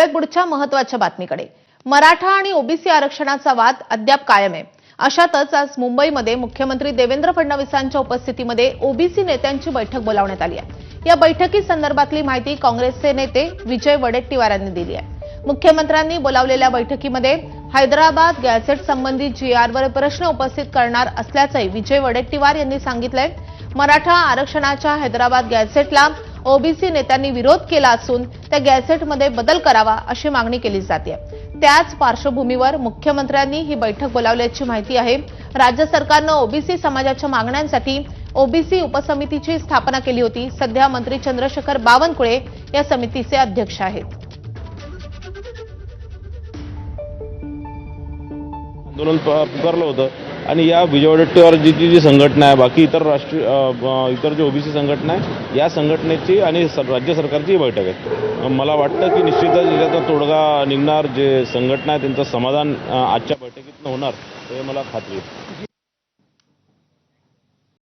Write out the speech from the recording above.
वळूयात पुढच्या महत्त्वाच्या बातमीकडे. मराठा आणि ओबीसी आरक्षणाचा वाद अद्याप कायम आहे. अशातच आज मुंबईमध्ये मुख्यमंत्री देवेंद्र फडणवीसांच्या उपस्थितीमध्ये ओबीसी नेत्यांची बैठक बोलावण्यात आली आहे. या बैठकी संदर्भातली माहिती काँग्रेसचे नेते विजय वडेट्टीवार यांनी दिली आहे. मुख्यमंत्र्यांनी बोलावलेल्या बैठकीमध्ये हैदराबाद गॅझेट संबंधी जीआरवर प्रश्न उपस्थित करणार असल्याचंही विजय वडेट्टीवार यांनी सांगितलंय. मराठा आरक्षणाच्या हैदराबाद गॅझेटला ओबीसी नेत्यांनी विरोध केला असून त्या गॅझेटमध्ये बदल करावा अशी मागणी केली जाते. त्याच पार्श्वभूमीवर मुख्यमंत्र्यांनी ही बैठक बोलावल्याची माहिती आहे. राज्य सरकारनं ओबीसी समाजाच्या मागण्यांसाठी ओबीसी उपसमितीची स्थापना केली होती. सध्या मंत्री चंद्रशेखर बावनकुळे या समितीचे अध्यक्ष आहेत. आंदोलन पुकारलं होतं. आणि या विजय जी जी संघटना आहे बाकी इतर राष्ट्रीय इतर जे ओबीसी संघटना आहे या संघटनेची आणि स- राज्य सरकारची बैठक आहे. मला वाटतं की निश्चितच याचा तोडगा निघणार जे संघटना आहे त्यांचं समाधान आजच्या बैठकीतनं होणार हे मला खात्री आहे.